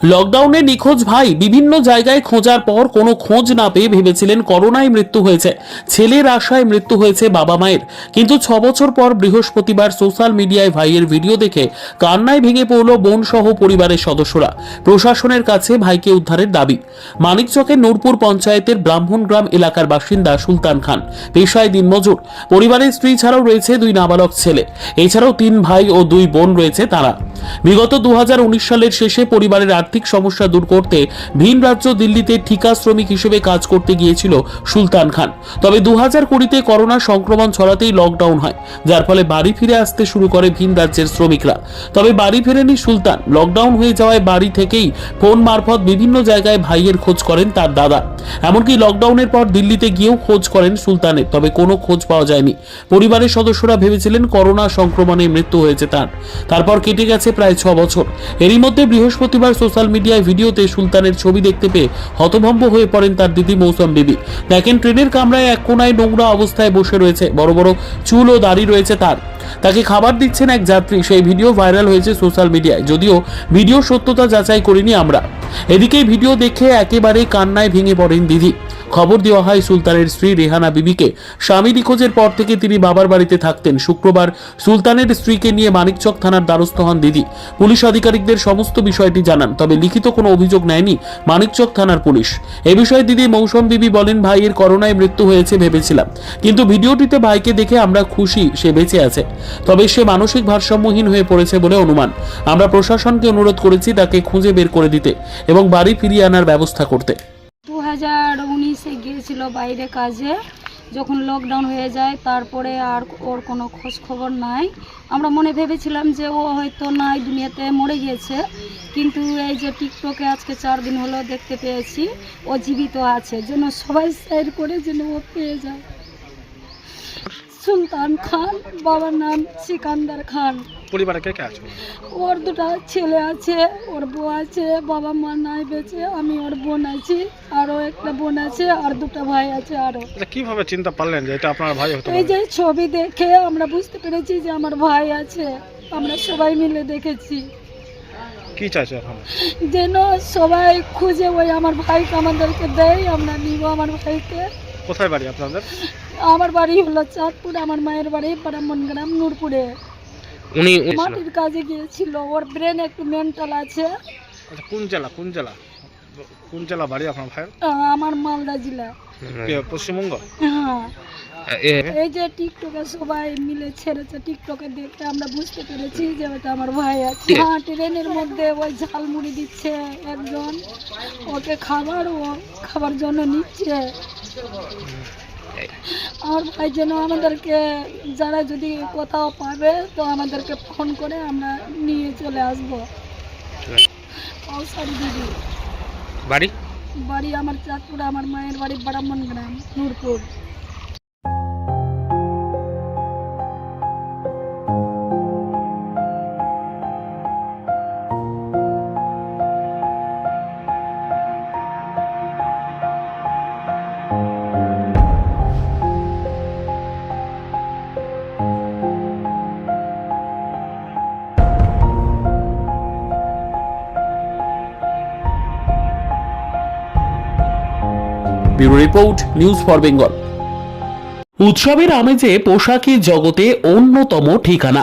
লকডাউনে নিখোঁজ ভাই বিভিন্ন জায়গায় খোঁজার পর কোনো খোঁজ না পেয়ে ভেবেছিলেন করোনায় মৃত্যু হয়েছে। ছেলের আশায় মৃত্যু হয়েছে বাবা মায়ের। কিন্তু ছ বছর পর বৃহস্পতিবার সোশ্যাল মিডিয়ায় ভাইয়ের ভিডিও দেখে কান্নায় ভেঙে পড়ল বোন সহ পরিবারের সদস্যরা। প্রশাসনের কাছে ভাইকে উদ্ধারের দাবি। মানিকচকের নূরপুর পঞ্চায়েতের ব্রাহ্মণগ্রাম এলাকার বাসিন্দা সুলতান খান। পেশায় দিনমজুর পরিবারের স্ত্রী ছাড়াও রয়েছে দুই নাবালক ছেলে। এছাড়াও তিন ভাই ও দুই বোন রয়েছে তারা। বিগত দু হাজার উনিশ সালের শেষে পরিবারের আর্থিক সমস্যা দূর করতে ভিন রাজ্য দিল্লিতে ঠিকা শ্রমিক হিসেবে কাজ করতে গিয়েছিল সুলতান খান। তবে দু হাজার কুড়িতে করোনা সংক্রমণ ছড়াতেই লকডাউন হয়, যার ফলে বাড়ি ফিরে আসতে শুরু করে ভিন রাজ্যের শ্রমিকরা। তবে বাড়ি ফেরেনি সুলতান লকডাউন হয়ে যাওয়ায় বাড়ি থেকেই ফোন মারফত বিভিন্ন জায়গায় ভাইয়ের খোঁজ করেন তার দাদা। এমনকি লকডাউনের পর দিল্লিতে গিয়েও খোঁজ করেন সুলতানের, তবে কোনো খোঁজ পাওয়া যায়নি। পরিবারের সদস্যরা ভেবেছিলেন করোনা সংক্রমণে মৃত্যু হয়েছে তার। তারপর কেটে গেছে প্রায় ছ বছর। এরই মধ্যে বৃহস্পতিবার সোশ্যাল মিডিয়ায় ভিডিওতে সুলতানের ছবি দেখতে পেয়ে হতভম্ব হয়ে পড়েন তার দিদি মৌসুম বিবি দেখেন, ট্রেনের কামরায় এক কোনায় নোংরা অবস্থায় বসে রয়েছে। বড় বড় চুল ও দাড়ি রয়েছে তার। তাকে খাবার দিচ্ছেন এক যাত্রী। সেই ভিডিও ভাইরাল হয়েছে সোশ্যাল মিডিয়ায়। যদিও ভিডিও সত্যতা যাচাই করিনি আমরা। এদিকে ভিডিও দেখে একেবারে কান্নায় ভেঙে পড়েন দিদি। খবর দেওয়া হয়, সুলতানের স্ত্রী রেহানা বিবিকে। স্বামী নিখোঁজের পর থেকে তিনি বাবার বাড়িতে থাকতেন। শুক্রবার সুলতানের স্ত্রীকে নিয়ে মানিকচক থানার দ্বারস্থ হন দিদি। পুলিশ আধিকারিকদের সমস্ত বিষয়টি জানান, তবে লিখিত কোনো অভিযোগ নেয়নি মানিকচক থানার পুলিশ। এ বিষয়ে দিদি মৌসুম বিবি বলেন ভাইয়ের করোনায় মৃত্যু হয়েছে ভেবেছিলাম। কিন্তু ভিডিওটিতে ভাইকে দেখে আমরা খুশি, সে বেঁচে আছে। তবে সে মানসিক ভারসাম্যহীন হয়ে পড়েছে বলে অনুমান। আমরা প্রশাসনকে অনুরোধ করেছি তাকে খুঁজে বের করে দিতে। এবং বাড়ি ফিরিয়ে আনার ব্যবস্থা করতে। দু হাজার উনিশে গিয়েছিল বাইরে কাজে। যখন লকডাউন হয়ে যায়, তারপরে আর ওর কোনো খোঁজ খবর নাই। আমরা মনে ভেবেছিলাম যে ও হয়তো নাই, দুনিয়াতে মরে গিয়েছে। কিন্তু এই যে টিকটকে আজকে চার দিন হলো দেখতে পেয়েছি, ও জীবিত আছে। যেন সবাই শেয়ার করে যেন ও পেয়ে যায়। সুলতান খান বাবার নাম সিকান্দার খান। পরিবারে কে কে আছে? ওর দুটো ছেলে আছে ওর বউ আছে বাবা মা নাই বেঁচে আমি ওর বোন আছি আরও একটা বোন আছে আর দুটো ভাই আছে আরও। কীভাবে চিন্তা পারলেন যে এটা আপনার ভাই হতে এই যে ছবি দেখে আমরা বুঝতে পেরেছি যে আমার ভাই আছে আমরা সবাই মিলে দেখেছি। কি চাইছে এখন? যেন সবাই খুঁজে ওই আমার ভাইকে আমাদেরকে দেয় আমরা নিব আমার ভাইকে। কোথায় বাড়ি আপনাদের? আমার বাড়ি হলো চাঁদপুর আমার মায়ের বাড়ি ব্রাহ্মণগ্রাম নূরপুরে। উনি মাটির কাজে গিয়েছিল ওর ব্রেন একটু মেন্টাল আছে। আচ্ছা কোন জেলা কোন জেলা? কোন জেলা বাড়ি আপনার আহ, আমার মালদা জেলা। কে, পশ্চিমবঙ্গ? হ্যাঁ। এই যে টিকটকে সবাই মিলে ছেড়েছে টিকটকে দেখে আমরা বুঝতে পেরেছি যে ওটা আমার ভাই আছে। হ্যাঁ ট্রেনের মধ্যে ওই ঝালমুড়ি দিচ্ছে একজন। ওকে খাবার ও খাবার জন্য নিচ্ছে। আমার ভাই যেন আমাদেরকে যারা যদি কোথাও পাবে তো আমাদেরকে ফোন করে আমরা নিয়ে চলে আসব। দিদি। বাড়ি? বাড়ি আমার চাঁদপুর আমার মায়ের বাড়ি ব্রাহ্মণ গ্রাম Nurpur. Bureau report news for Bengal. উৎসবের আমেজে পোশাকি জগতে অন্যতম ঠিকানা।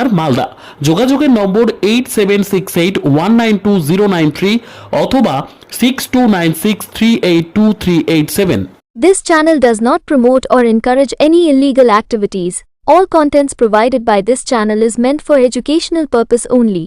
বাজার মালদা যোগাযোগের নম্বর eight seven six eight one nine two zero nine three অথবা six two nine six three eight two three eight seven This channel does not promote or encourage any illegal activities. All contents provided by this channel is meant for educational purpose only.